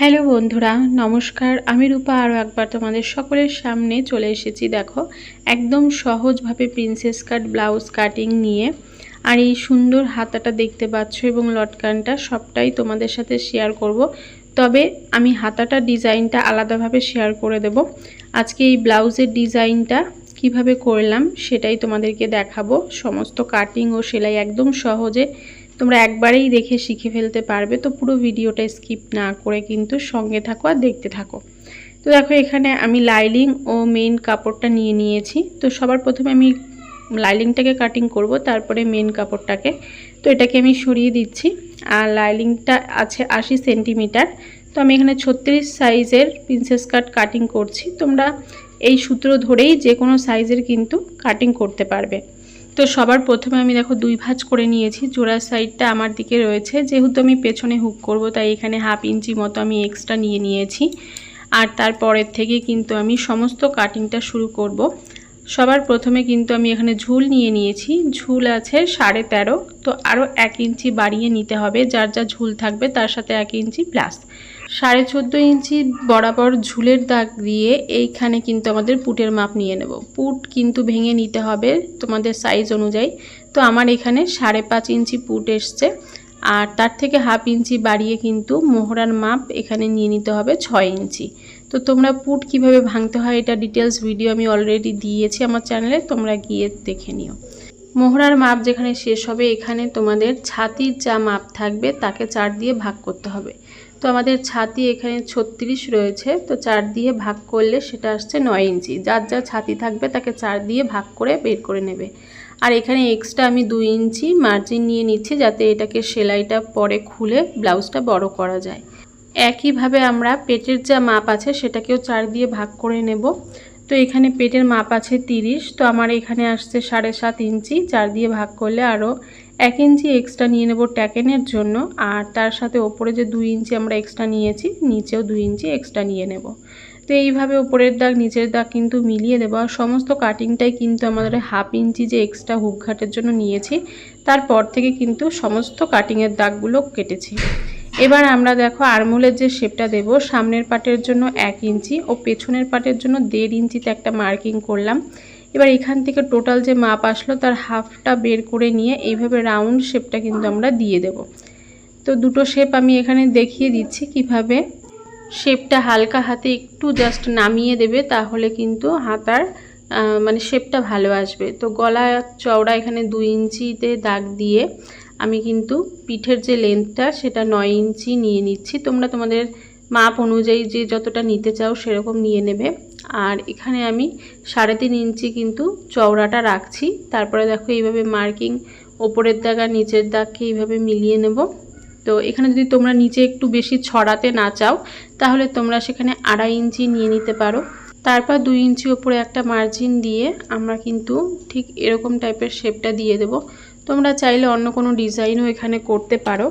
Hello বন্ধুরা, নমস্কার। আমি রূপা আরও একবার তোমাদের সকলের সামনে চলে এসেছি, দেখো, একদম সহজভাবে প্রিন্সেস কাট ব্লাউজ কাটিং নিয়ে। আর এই সুন্দর হাতাটা দেখতে পাচ্ছ এবং লটকানটা সবটাই তোমাদের সাথে শেয়ার করব। তবে আমি হাতাটা, ডিজাইনটা আলাদাভাবে শেয়ার করে দেব। আজকে এই ব্লাউজের ডিজাইনটা কীভাবে করলাম সেটাই তোমাদেরকে দেখাবো। সমস্ত কাটিং ও সেলাই একদম সহজে তোমরা একবারেই দেখে শিখে ফেলতে পারবে, তো পুরো ভিডিওটা স্কিপ না করে কিন্তু সঙ্গে থাকো আর দেখতে থাকো। তো দেখো এখানে আমি লাইলিং ও মেন কাপড়টা নিয়ে নিয়েছি, তো সবার প্রথমে আমি লাইলিংটাকে কাটিং করব, তারপরে মেন কাপড়টাকে। তো এটাকে আমি সরিয়ে দিচ্ছি, আর লাইলিংটা আছে আশি সেন্টিমিটার। তো আমি এখানে ছত্রিশ সাইজের প্রিন্সেস কাট কাটিং করছি, তোমরা এই সূত্র ধরেই যে কোনো সাইজের কিন্তু কাটিং করতে পারবে। তো সবার প্রথমে আমি দেখো দুই ভাঁজ করে নিয়েছি। জোড়ার সাইডটা আমার দিকে রয়েছে। যেহেতু আমি পেছনে হুক করব, তাই এখানে হাফ ইঞ্চি মতো আমি এক্সট্রা নিয়ে নিয়েছি। আর তারপরের থেকে কিন্তু আমি সমস্ত কাটিংটা শুরু করব। সবার প্রথমে কিন্তু আমি এখানে ঝুল নিয়ে নিয়েছি। ঝুল আছে সাড়ে তেরো। তো আরও এক ইঞ্চি বাড়িয়ে নিতে হবে। যার যা ঝুল থাকবে তার সাথে এক ইঞ্চি প্লাস সাড়ে চোদ্দ ইঞ্চি বরাবর ঝুলের দাগ দিয়ে এইখানে কিন্তু আমাদের পুটের মাপ নিয়ে নেব। পুট কিন্তু ভেঙে নিতে হবে তোমাদের সাইজ অনুযায়ী। তো আমার এখানে সাড়ে পাঁচ ইঞ্চি পুট এসছে আর তার থেকে হাফ ইঞ্চি বাড়িয়ে কিন্তু মোহরার মাপ এখানে নিয়ে নিতে হবে ছয় ইঞ্চি। তো তোমরা পুট কীভাবে ভাঙতে হয় এটা ডিটেলস ভিডিও আমি অলরেডি দিয়েছি আমার চ্যানেলে তোমরা গিয়ে দেখে নিও। মোহরার মাপ যেখানে শেষ হবে এখানে তোমাদের ছাতির যা মাপ থাকবে তাকে চার দিয়ে ভাগ করতে হবে। তো আমাদের ছাতি এখানে ছত্রিশ রয়েছে, তো চার দিয়ে ভাগ করলে সেটা আসছে নয় ইঞ্চি। যার যা ছাতি থাকবে তাকে চার দিয়ে ভাগ করে বের করে নেবে। আর এখানে এক্সট্রা আমি দুই ইঞ্চি মার্জিন নিয়ে নিচ্ছি যাতে এটাকে সেলাইটা পরে খুলে ব্লাউজটা বড় করা যায়। একইভাবে আমরা পেটের যা মাপ আছে সেটাকেও চার দিয়ে ভাগ করে নেব। তো এখানে পেটের মাপ আছে তিরিশ, তো আমার এখানে আসছে সাড়ে সাত ইঞ্চি, চার দিয়ে ভাগ করলে আরও এক ইঞ্চি এক্সট্রা নিয়ে নেব ট্যাকেনের জন্য, আর তার সাথে ওপরে যে দুই ইঞ্চি আমরা এক্সট্রা নিয়েছি, নিচেও দুই ইঞ্চি এক্সট্রা নিয়ে নেব। তো এইভাবে ওপরের দাগ, নিচের দাগ কিন্তু মিলিয়ে দেবো, আর সমস্ত কাটিংটাই কিন্তু আমাদের হাফ ইঞ্চি যে এক্সট্রা হুকঘাটের জন্য নিয়েছি, তারপর থেকে কিন্তু সমস্ত কাটিংয়ের দাগগুলো কেটেছি। এবার আমরা দেখো আরমোলের যে শেপটা দেব, সামনের পাটের জন্য এক ইঞ্চি, ও পেছনের পাটের জন্য দেড় ইঞ্চিতে একটা মার্কিং করলাম। এবার এখান থেকে টোটাল যে মাপ আসলো, তার হাফটা বের করে নিয়ে এইভাবে রাউন্ড শেপটা কিন্তু আমরা দিয়ে দেব। তো দুটো শেপ আমি এখানে দেখিয়ে দিচ্ছি কীভাবে। শেপটা হালকা হাতে একটু জাস্ট নামিয়ে দেবে, তাহলে কিন্তু হাতার মানে শেপটা ভালো আসবে। তো গলা চওড়া এখানে দুই ইঞ্চিতে দাগ দিয়ে আমি কিন্তু পিঠের যে লেন্থটা সেটা নয় ইঞ্চি নিয়ে নিচ্ছি। তোমরা তোমাদের মাপ অনুযায়ী যে যতটা নিতে চাও সেরকম নিয়ে নেবে। আর এখানে আমি সাড়ে তিন ইঞ্চি কিন্তু চওড়াটা রাখছি। তারপরে দেখো এইভাবে মার্কিং ওপরের দাগ আর নিচের দাগকে এইভাবে মিলিয়ে নেব। তো এখানে যদি তোমরা নিচে একটু বেশি ছড়াতে না চাও, তাহলে তোমরা সেখানে আড়াই ইঞ্চি নিয়ে নিতে পারো। তারপর দুই ইঞ্চি ওপরে একটা মার্জিন দিয়ে আমরা কিন্তু ঠিক এরকম টাইপের শেপটা দিয়ে দেব। তোমরা চাইলে অন্য কোনো ডিজাইনও এখানে করতে পারো।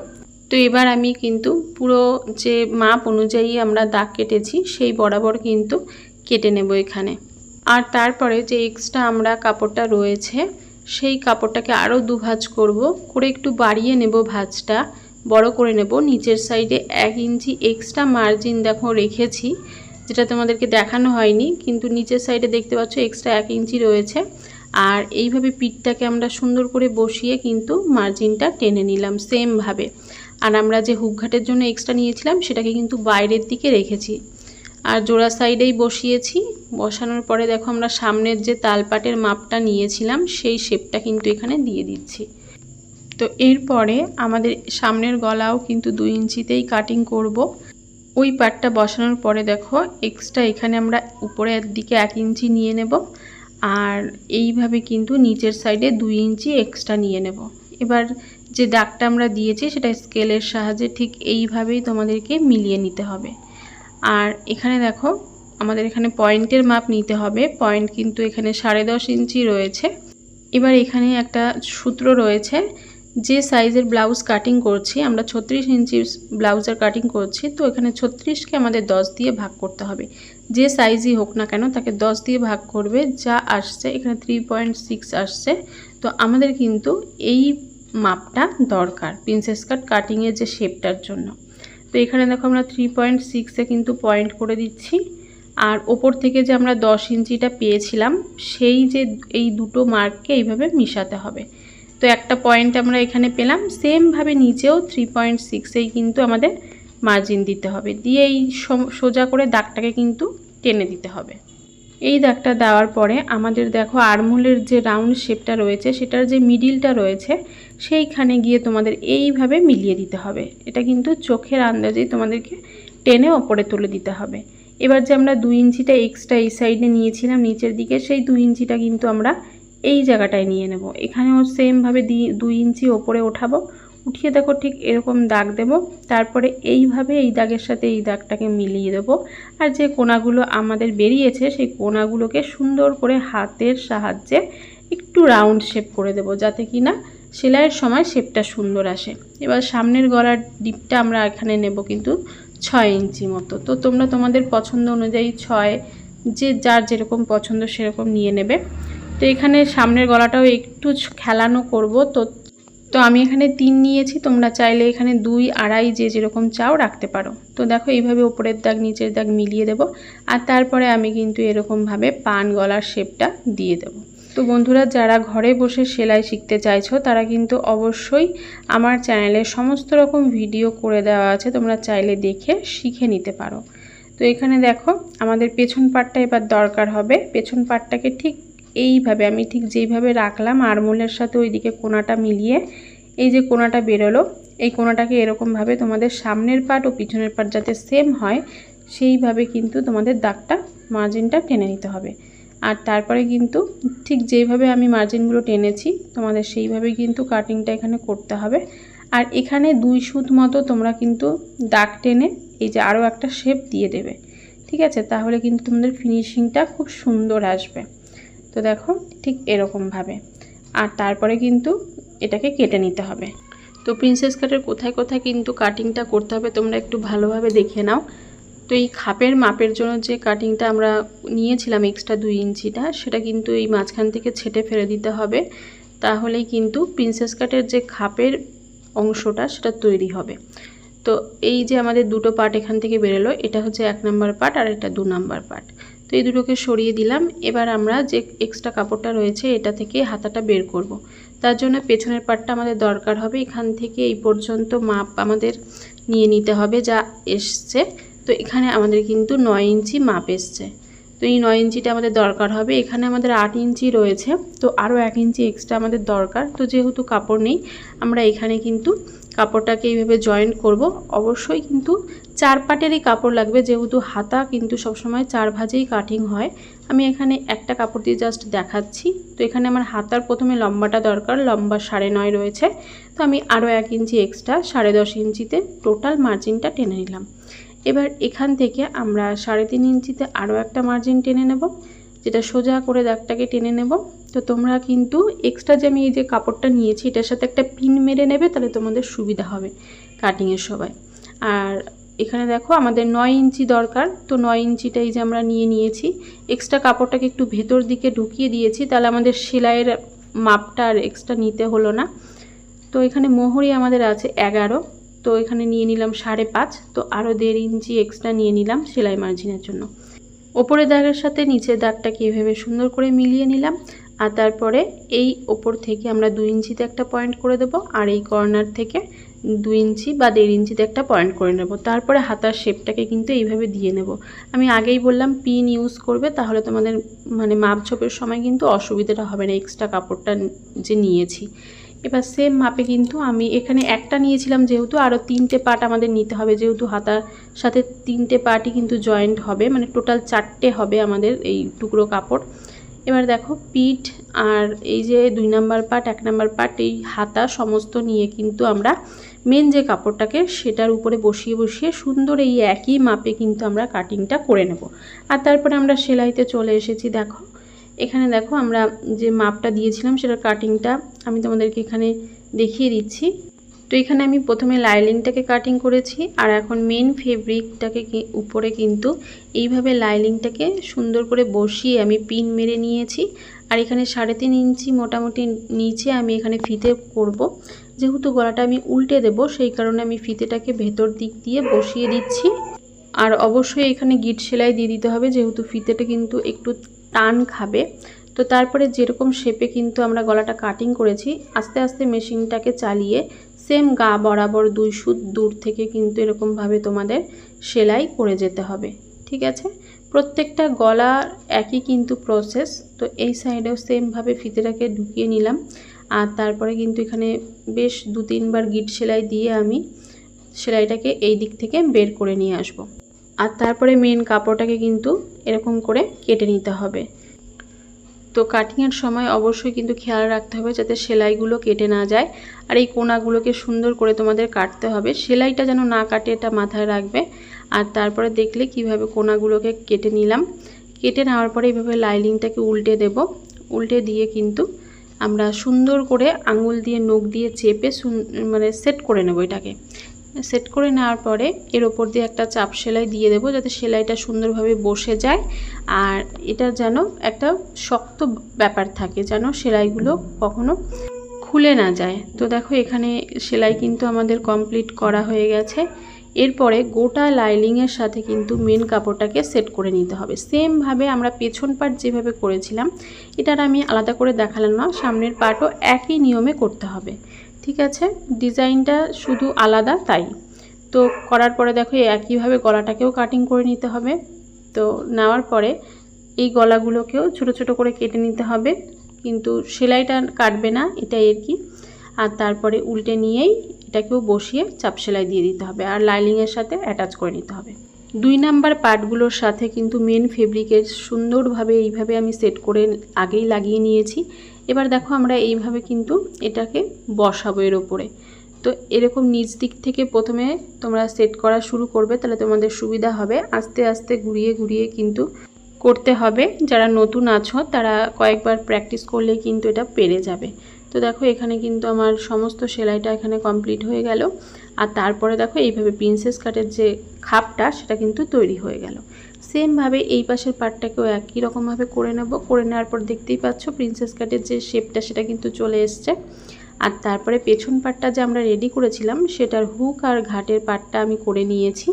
তো এবার আমি কিন্তু পুরো যে মাপ অনুযায়ী আমরা দাগ কেটেছি, সেই বরাবর কিন্তু কেটে নেব এখানে। আর তারপরে যে এক্সট্রা আমরা কাপড়টা রয়েছে, সেই কাপড়টাকে আরও দু ভাঁজ করব। করে একটু বাড়িয়ে নেব ভাঁজটা। বড় করে নেব। নিচের সাইডে এক ইঞ্চি এক্সট্রা মার্জিন দেখো রেখেছি, যেটা তোমাদেরকে দেখানো হয়নি, কিন্তু নিচের সাইডে দেখতে পাচ্ছ এক্সট্রা এক ইঞ্চি রয়েছে। আর এইভাবে পিঠটাকে আমরা সুন্দর করে বসিয়ে কিন্তু মার্জিনটা টেনে নিলাম সেমভাবে আর আমরা যে হুকঘাটের জন্য এক্সট্রা নিয়েছিলাম, সেটাকে কিন্তু বাইরের দিকে রেখেছি। আর জোড়া সাইডেই বসিয়েছি। বসানোর পরে দেখো আমরা সামনের যে তালপাটের মাপটা নিয়েছিলাম, সেই শেপটা কিন্তু এখানে দিয়ে দিচ্ছি। তো এরপরে আমাদের সামনের গলাও কিন্তু দুই ইঞ্চিতেই কাটিং করব। ওই পাটটা বসানোর পরে দেখো এক্সট্রা এখানে আমরা উপরের দিকে এক ইঞ্চি নিয়ে নেব আর এইভাবে কিন্তু নিচের সাইডে দুই ইঞ্চি এক্সট্রা নিয়ে নেব। এবার যে দাগটা আমরা দিয়েছি সেটা স্কেলের সাহায্যে ঠিক এইভাবেই তোমাদেরকে মিলিয়ে নিতে হবে। আর এখানে দেখো, আমাদের এখানে পয়েন্টের মাপ নিতে হবে। পয়েন্ট কিন্তু এখানে সাড়ে দশ ইঞ্চি রয়েছে। এবার এখানে একটা সূত্র রয়েছে, যে সাইজের ব্লাউজ কাটিং করছি, আমরা ছত্রিশ ইঞ্চি ব্লাউজের কাটিং করছি, তো এখানে ছত্রিশকে আমাদের দশ দিয়ে ভাগ করতে হবে। যে সাইজই হোক না কেন, তাকে দশ দিয়ে ভাগ করবে, যা আসছে, এখানে থ্রি পয়েন্ট সিক্স আসছে। তো আমাদের কিন্তু এই মাপটা দরকার প্রিন্সেস কাট কাটিংয়ের যে শেপটার জন্য। এখানে দেখো আমরা থ্রি পয়েন্ট সিক্সে কিন্তু পয়েন্ট করে দিচ্ছি। আর ওপর থেকে যে আমরা দশ ইঞ্চিটা পেয়েছিলাম, সেই যে এই দুটো মার্ককে এইভাবে মিশাতে হবে। তো একটা পয়েন্ট আমরা এখানে পেলাম সেমভাবে নিচেও থ্রি পয়েন্ট সিক্সেই কিন্তু আমাদের মার্জিন দিতে হবে। দিয়ে এই সোজা করে দাগটাকে কিন্তু টেনে দিতে হবে। এই দাগটা দেওয়ার পরে আমাদের দেখো আরমোলের যে রাউন্ড শেপটা রয়েছে, সেটার যে মিডিলটা রয়েছে, সেইখানে গিয়ে তোমাদের এইভাবে মিলিয়ে দিতে হবে। এটা কিন্তু চোখের আন্দাজেই তোমাদেরকে টেনে ওপরে তুলে দিতে হবে। এবার যে আমরা দুই ইঞ্চিটা এক্সট্রা এই সাইডে নিয়েছিলাম, নিচের দিকে, সেই দুই ইঞ্চিটা কিন্তু আমরা এই জায়গাটায় নিয়ে নেব। এখানেও সেমভাবে দুই ইঞ্চি ওপরে ওঠাবো। উঠিয়ে দেখো, ঠিক এরকম দাগ দেব। তারপরে এইভাবে এই দাগের সাথে এই দাগটাকে মিলিয়ে দেবো। আর যে কোনাগুলো আমাদের বেরিয়েছে, সেই কোনাগুলোকে সুন্দর করে হাতের সাহায্যে একটু রাউন্ড শেপ করে দেব, যাতে কি না সেলাইয়ের সময় শেপটা সুন্দর আসে। এবার সামনের গলার ডিপটা আমরা এখানে নেব কিন্তু ছয় ইঞ্চি মতো। তো তোমরা তোমাদের পছন্দ অনুযায়ী ছয়, যে যার যেরকম পছন্দ সেরকম নিয়ে নেবে। তো এখানে সামনের গলাটাও একটু খেলানো করব। তো তো আমি এখানে তিন নিয়েছি, তোমরা চাইলে এখানে দুই আড়াই যে যেরকম চাও রাখতে পারো। তো দেখো এইভাবে ওপরের দাগ, নিচের দাগ মিলিয়ে দেব আর তারপরে আমি কিন্তু এরকমভাবে পান গলার শেপটা দিয়ে দেব। তো বন্ধুরা, যারা ঘরে বসে সেলাই শিখতে চাইছো, তারা কিন্তু অবশ্যই আমার চ্যানেলে সমস্ত রকম ভিডিও করে দেওয়া আছে, তোমরা চাইলে দেখে শিখে নিতে পারো। তো এখানে দেখো, আমাদের পেছন পাটটা এবার দরকার হবে। পেছন পাটটাকে ঠিক এইভাবে আমি ঠিক যেইভাবে রাখলাম আরমোলের সাথে ওইদিকে কোনাটা মিলিয়ে এই যে কোনাটা বেরোলো, এই কোনাটাকে এরকমভাবে তোমাদের সামনের পাট ও পিছনের পাট যাতে সেম হয়, সেইভাবে কিন্তু তোমাদের দাগটা মার্জিনটা টেনে নিতে হবে। আর তারপরে কিন্তু ঠিক যেইভাবে আমি মার্জিনগুলো টেনেছি, তোমাদের সেইভাবে কিন্তু কাটিংটা এখানে করতে হবে। আর এখানে দুই সুত মতো তোমরা কিন্তু দাগ টেনে এই যে আরও একটা শেপ দিয়ে দেবে। ঠিক আছে? তাহলে কিন্তু তোমাদের ফিনিশিংটা খুব সুন্দর আসবে। তো দেখো, ঠিক এরকমভাবে। আর তারপরে কিন্তু এটাকে কেটে নিতে হবে। তো প্রিন্সেস কাটের কোথায় কোথায় কিন্তু কাটিংটা করতে হবে, তোমরা একটু ভালোভাবে দেখে নাও। তো এই খাপের মাপের জন্য যে কাটিংটা আমরা নিয়েছিলাম এক্সট্রা দুই ইঞ্চিটা, সেটা কিন্তু এই মাঝখান থেকে ছেটে ফেলে দিতে হবে। তাহলেই কিন্তু প্রিন্সেস কাটের যে খাপের অংশটা, সেটা তৈরি হবে। তো এই যে আমাদের দুটো পার্ট এখান থেকে বেরোলো, এটা হচ্ছে এক নাম্বার পার্ট আর এটা দু নাম্বার পার্ট তো এই দুটোকে সরিয়ে দিলাম। এবার আমরা যে এক্সট্রা কাপড়টা রয়েছে, এটা থেকে হাতাটা বের করব। তার জন্য পেছনের পাটটা আমাদের দরকার হবে। এখান থেকে এই পর্যন্ত মাপ আমাদের নিয়ে নিতে হবে যা এসছে। তো এখানে আমাদের কিন্তু নয় ইঞ্চি মাপ এসছে। তো এই নয় ইঞ্চিটা আমাদের দরকার হবে। এখানে আমাদের আট ইঞ্চি রয়েছে, তো আরও এক ইঞ্চি এক্সট্রা আমাদের দরকার। তো যেহেতু কাপড় নেই, আমরা এখানে কিন্তু কাপড়টাকে এইভাবে জয়েন্ট করব। অবশ্যই কিন্তু চার পাটেরই কাপড় লাগবে, যেহেতু হাতা কিন্তু সবসময় চার ভাজেই কাটিং হয়। আমি এখানে একটা কাপড় দিয়ে জাস্ট দেখাচ্ছি। তো এখানে আমার হাতার প্রথমে লম্বাটা দরকার, লম্বা সাড়ে নয় রয়েছে। তো আমি আরও এক ইঞ্চি এক্সট্রা সাড়ে দশ ইঞ্চিতে টোটাল মার্জিনটা টেনে নিলাম। এবার এখান থেকে আমরা সাড়ে তিন ইঞ্চিতে আরও একটা মার্জিন টেনে নেব, যেটা সোজা করে দাগটাকে টেনে নেব। তো তোমরা কিন্তু এক্সট্রা যে আমি এই যে কাপড়টা নিয়েছি, এটার সাথে একটা পিন মেরে নেবে, তাহলে তোমাদের সুবিধা হবে কাটিংয়ের সবাই আর এখানে দেখো আমাদের নয় ইঞ্চি দরকার, তো নয় ইঞ্চিটাই যে আমরা নিয়ে নিয়েছি। এক্সট্রা কাপড়টাকে একটু ভেতর দিকে ঢুকিয়ে দিয়েছি, তাহলে আমাদের সেলাইয়ের মাপটা আর এক্সট্রা নিতে হলো না। তো এখানে মোহরি আমাদের আছে এগারো তো এখানে নিয়ে নিলাম সাড়ে পাঁচ, তো আরও দেড় ইঞ্চি এক্সট্রা নিয়ে নিলাম সেলাই মার্জিনের জন্য। ওপরের দাগের সাথে নিচের দাগটাকে এভাবে সুন্দর করে মিলিয়ে নিলাম, আর তারপরে এই ওপর থেকে আমরা দুই ইঞ্চিতে একটা পয়েন্ট করে দেব, আর এই কর্নার থেকে দুই ইঞ্চি বা দেড় ইঞ্চিতে একটা পয়েন্ট করে নেব। তারপরে হাতার শেপটাকে কিন্তু এইভাবে দিয়ে নেব। আমি আগেই বললাম পিন ইউজ করবে, তাহলে তোমাদের মানে মাপঝোপের সময় কিন্তু অসুবিধাটা হবে না এক্সট্রা কাপড়টা যে নিয়েছি। এবার সেম মাপে কিন্তু আমি এখানে একটা নিয়েছিলাম যেহেতু আরও তিনটে পার্ট আমাদের নিতে হবে, যেহেতু হাতার সাথে তিনটে পার্টই কিন্তু জয়েন্ট হবে মানে টোটাল চারটে হবে আমাদের এই টুকরো কাপড়। এবার দেখো পিঠ আর এই যে দুই নাম্বার পার্ট এক নাম্বার পার্ট এই হাতা সমস্ত নিয়ে কিন্তু আমরা মেন যে কাপড়টাকে সেটার উপরে বসিয়ে বসিয়ে সুন্দর এই একই মাপে কিন্তু আমরা কাটিংটা করে নেব। আর তারপরে আমরা সেলাইতে চলে এসেছি, দেখো। এখানে দেখো আমরা যে মাপটা দিয়েছিলাম সেটার কাটিংটা আমি তোমাদেরকে এখানে দেখিয়ে দিচ্ছি। তো এখানে আমি প্রথমে লাইলিংটাকে কাটিং করেছি আর এখন মেন ফেব্রিকটাকে উপরে কিন্তু এইভাবে লাইলিংটাকে সুন্দর করে বসিয়ে আমি পিন মেরে নিয়েছি। আর এখানে সাড়ে তিন ইঞ্চি মোটামুটি নিচে আমি এখানে ফিতে করব। যেহেতু গলাটা আমি উল্টে দেব, সেই কারণে আমি ফিতেটাকে ভেতর দিক দিয়ে বসিয়ে দিচ্ছি। আর অবশ্যই এখানে গিট সেলাই দিয়ে দিতে হবে, যেহেতু ফিতেটা কিন্তু একটু টান খাবে। তো তারপরে যেরকম শেপে কিন্তু আমরা গলাটা কাটিং করেছি, আস্তে আস্তে মেশিনটাকে চালিয়ে সেম গা বরাবর দুই সুত দূর থেকে কিন্তু এরকমভাবে তোমাদের সেলাই করে যেতে হবে, ঠিক আছে? প্রত্যেকটা গলা একই কিন্তু প্রসেস তো এই সাইডেও সেমভাবে ফিতেটাকে ঢুকিয়ে নিলাম। আর তারপরে কিন্তু এখানে বেশ দু তিনবার গিট সেলাই দিয়ে আমি সেলাইটাকে এই দিক থেকে বের করে নিয়ে আসব। আর তারপরে মেন কাপড়টাকে কিন্তু এরকম করে কেটে নিতে হবে। তো কাটিংয়ের সময় অবশ্যই কিন্তু খেয়াল রাখতে হবে যাতে সেলাইগুলো কেটে না যায়। আর এই কোনাগুলোকে সুন্দর করে তোমাদের কাটতে হবে। সেলাইটা যেন না কাটে এটা মাথায় রাখবে। আর তারপরে দেখলে কীভাবে কোনাগুলোকে কেটে নিলাম। কেটে নেওয়ার পরে এইভাবে লাইলিংটাকে উল্টে দেব। উল্টে দিয়ে কিন্তু আমরা সুন্দর করে আঙুল দিয়ে নখ দিয়ে চেপে মানে সেট করে নেব এটাকে। সেট করে নেওয়ার পরে এর ওপর দিয়ে একটা চাপ সেলাই দিয়ে দেবো যাতে সেলাইটা সুন্দরভাবে বসে যায়। আর এটা যেন একটা শক্ত ব্যাপার থাকে যেন সেলাইগুলো কখনো খুলে না যায়। তো দেখো এখানে সেলাই কিন্তু আমাদের কমপ্লিট করা হয়ে গেছে। এরপরে গোটা লাইলিংয়ের সাথে কিন্তু মেন কাপড়টাকে সেট করে নিতে হবে। সেমভাবে আমরা পেছন পার্ট যেভাবে করেছিলাম, এটার আমি আলাদা করে দেখালাম না, সামনের পার্টও একই নিয়মে করতে হবে। ঠিক আছে? ডিজাইনটা শুধু আলাদা, তাই। তো করার পরে দেখো একইভাবে গলাটাকেও কাটিং করে নিতে হবে। তো নেওয়ার পরে এই গলাগুলোকেও ছোট ছোট করে কেটে নিতে হবে। কিন্তু সেলাইটা কাটবে না, এটাই আর কি। আর তারপরে উল্টে নিয়েই এটাকেও বসিয়ে চাপ সেলাই দিয়ে দিতে হবে। আর লাইলিংয়ের সাথে অ্যাটাচ করে নিতে হবে। দুই নাম্বার পার্টগুলোর সাথে কিন্তু মেন ফেব্রিকের সুন্দরভাবে এইভাবে আমি সেট করে আগেই লাগিয়ে নিয়েছি। এবার দেখো আমরা এইভাবে কিন্তু এটাকে বসাবো এর ওপরে তো এরকম নিচ দিক থেকে প্রথমে তোমরা সেট করা শুরু করবে, তাহলে তোমাদের সুবিধা হবে। আস্তে আস্তে ঘুরিয়ে ঘুরিয়ে কিন্তু করতে হবে। যারা নতুন আছো, তারা কয়েকবার প্র্যাকটিস করলে কিন্তু এটা পেরে যাবে। তো দেখো, এখানে কিন্তু আমার সমস্ত সেলাইটা এখানে কমপ্লিট হয়ে গেল। আর তারপরে দেখো, এইভাবে প্রিন্সেস কাটের যে খাপটা, সেটা কিন্তু তৈরি হয়ে গেল। সেমভাবে এই পাশের পার্টটাকেও একই রকমভাবে করে নেব। করে নেওয়ার পর দেখতেই পাচ্ছ প্রিন্সেস কাটের যে শেপটা সেটা কিন্তু চলে এসছে। আর তারপরে পেছন পাটটা যে আমরা রেডি করেছিলাম, সেটার হুক আর ঘাটের পাটটা আমি করে নিয়েছি।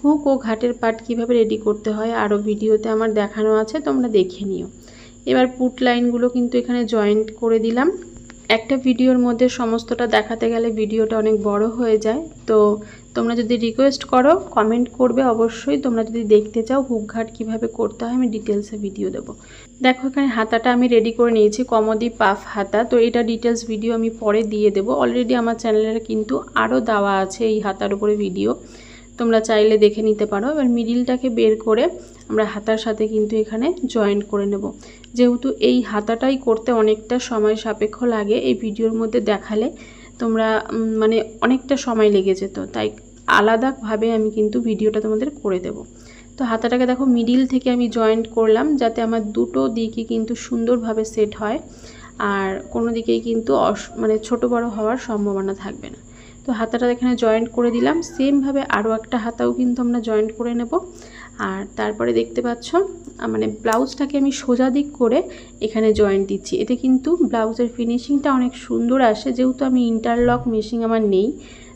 হুক ও ঘাটের পাট কীভাবে রেডি করতে হয়, আরও ভিডিওতে আমার দেখানো আছে, তোমরা দেখে নিও। এবার পুট লাইনগুলো কিন্তু এখানে জয়েন্ট করে দিলাম। একটা ভিডিওর মধ্যে সমস্তটা দেখাতে গেলে ভিডিওটা অনেক বড় হয়ে যায়। তো তোমরা যদি রিকোয়েস্ট করো কমেন্ট করবে অবশ্যই। তোমরা যদি দেখতে চাও হুকঘাট কীভাবে করতে হয়, আমি ডিটেলসে ভিডিও দেব। দেখো এখানে হাতাটা আমি রেডি করে নিয়েছি, কমদি পাফ হাতা। তো এটা ডিটেলস ভিডিও আমি পরে দিয়ে দেব। অলরেডি আমার চ্যানেলে কিন্তু আরও দেওয়া আছে এই হাতার উপরে ভিডিও তোমরা চাইলে দেখে নিতে পারো। এবার মিডিলটাকে বের করে আমরা হাতার সাথে কিন্তু এখানে জয়েন্ট করে নেব। যেহেতু এই হাতাটাই করতে অনেকটা সময় সাপেক্ষ লাগে, এই ভিডিওর মধ্যে দেখালে তোমরা মানে অনেকটা সময় লেগে যেত। তাই আলাদাভাবে আমি কিন্তু ভিডিওটা তোমাদের করে দেব। তো হাতাটাকে দেখো মিডিল থেকে আমি জয়েন্ট করলাম, যাতে আমার দুটো দিকই কিন্তু সুন্দরভাবে সেট হয়, আর কোনো দিকেই কিন্তু মানে ছোট বড় হওয়ার সম্ভাবনা থাকবে না। তো হাতাটা এখানে জয়েন্ট করে দিলাম। সেমভাবে আরও একটা হাতাও কিন্তু আমরা জয়েন্ট করে নেব। আর তারপরে দেখতে পাচ্ছ মানে ব্লাউজটাকে আমি সোজা দিক করে এখানে জয়েন্ট দিচ্ছি। এতে কিন্তু ব্লাউজের ফিনিশিংটা অনেক সুন্দর আসে। যেহেতু আমি ইন্টারলক মেশিং আমার নেই,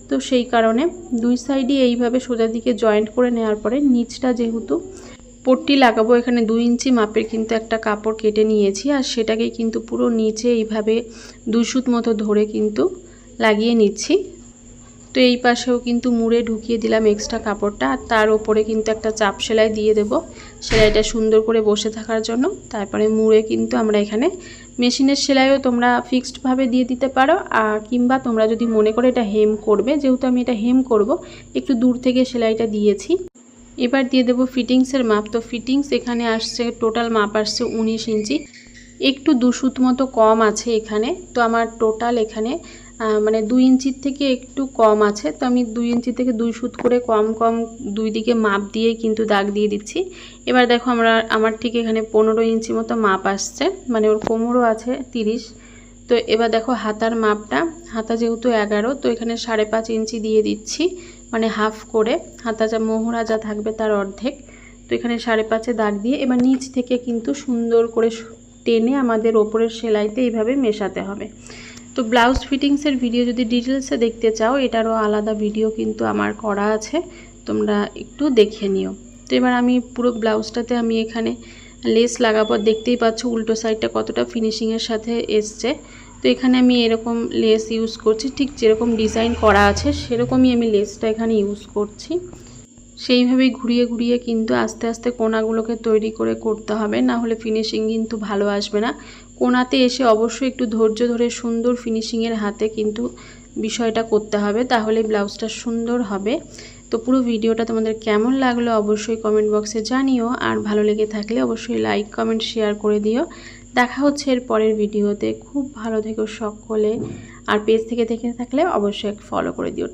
তো সেই কারণে দুই সাইডই এইভাবে সোজা দিকে জয়েন্ট করে নেওয়ার পরে নিচটা যেহেতু পট্টি লাগাবো, এখানে দুই ইঞ্চি মাপের কিন্তু একটা কাপড় কেটে নিয়েছি। আর সেটাকে কিন্তু পুরো নিচে এইভাবে দুই সুত মতো ধরে কিন্তু লাগিয়ে নিচ্ছি। তো এই পাশেও কিন্তু মুড়ে ঢুকিয়ে দিলাম এক্সট্রা কাপড়টা আর তার ওপরে কিন্তু একটা চাপ সেলাই দিয়ে দেব। সেলাইটা সুন্দর করে বসে থাকার জন্য। তারপরে মুড়ে কিন্তু আমরা এখানে মেশিনের সেলাইও তোমরা ফিক্সডভাবে দিয়ে দিতে পারো। আর কিংবা তোমরা যদি মনে করে এটা হেম করবে, যেহেতু আমি এটা হেম করব, একটু দূর থেকে সেলাইটা দিয়েছি। এবার দিয়ে দেবো ফিটিংসের মাপ। তো ফিটিংস এখানে আসছে টোটাল মাপ আসছে উনিশ ইঞ্চি। একটু দুশুত মতো কম আছে এখানে। তো আমার টোটাল এখানে মানে দুই ইঞ্চির থেকে একটু কম আছে। তো আমি দুই ইঞ্চি থেকে দুই সুত করে কম কম দুই দিকে মাপ দিয়ে কিন্তু দাগ দিয়ে দিচ্ছি। এবার দেখো আমরা, আমার ঠিক এখানে পনেরো ইঞ্চি মতো মাপ আসছে মানে ওর কোমরও আছে তিরিশ। তো এবার দেখো হাতার মাপটা, হাতা যেহেতু এগারো, তো এখানে সাড়ে পাঁচ ইঞ্চি দিয়ে দিচ্ছি মানে হাফ করে। হাতা যা, মোহরা যা থাকবে তার অর্ধেক। তো এখানে সাড়ে পাঁচে দাগ দিয়ে এবার নিচ থেকে কিন্তু সুন্দর করে টেনে আমাদের ওপরের সেলাইতে এইভাবে মেশাতে হবে। তো ব্লাউজ ফিটিংসের ভিডিও যদি ডিটেলসে দেখতে চাও, এটারও আলাদা ভিডিও কিন্তু আমার করা আছে। তোমরা একটু দেখে নিও। তো এবার আমি পুরো ব্লাউজটাতে আমি এখানে লেস লাগাবো। দেখতেই পাচ্ছ উল্টো সাইডটা কতটা ফিনিশিংয়ের সাথে এসছে। তো এখানে আমি এরকম লেস ইউজ করছি। ঠিক যেরকম ডিজাইন করা আছে, সেরকমই আমি লেসটা এখানে ইউজ করছি। সেইভাবেই ঘুরিয়ে ঘুরিয়ে কিন্তু আস্তে আস্তে কোনাগুলোকে তৈরি করে করতে হবে। না হলে ফিনিশিং কিন্তু ভালো আসবে না। কোনাতে এসে অবশ্যই একটু ধৈর্য ধরে সুন্দর ফিনিশিংয়ের হাতে কিন্তু বিষয়টা করতে হবে তাহলে ব্লাউজটা সুন্দর হবে। তো পুরো ভিডিওটা তোমাদের কেমন লাগল অবশ্যই কমেন্ট বক্সে জানিও, আর ভালো লেগে থাকলে অবশ্যই লাইক কমেন্ট শেয়ার করে দিও। দেখা হচ্ছে এর পরের ভিডিওতে। খুব ভালো থেকো সকলে, আর পেজ থেকে দেখে থাকলে অবশ্যই ফলো করে দিও।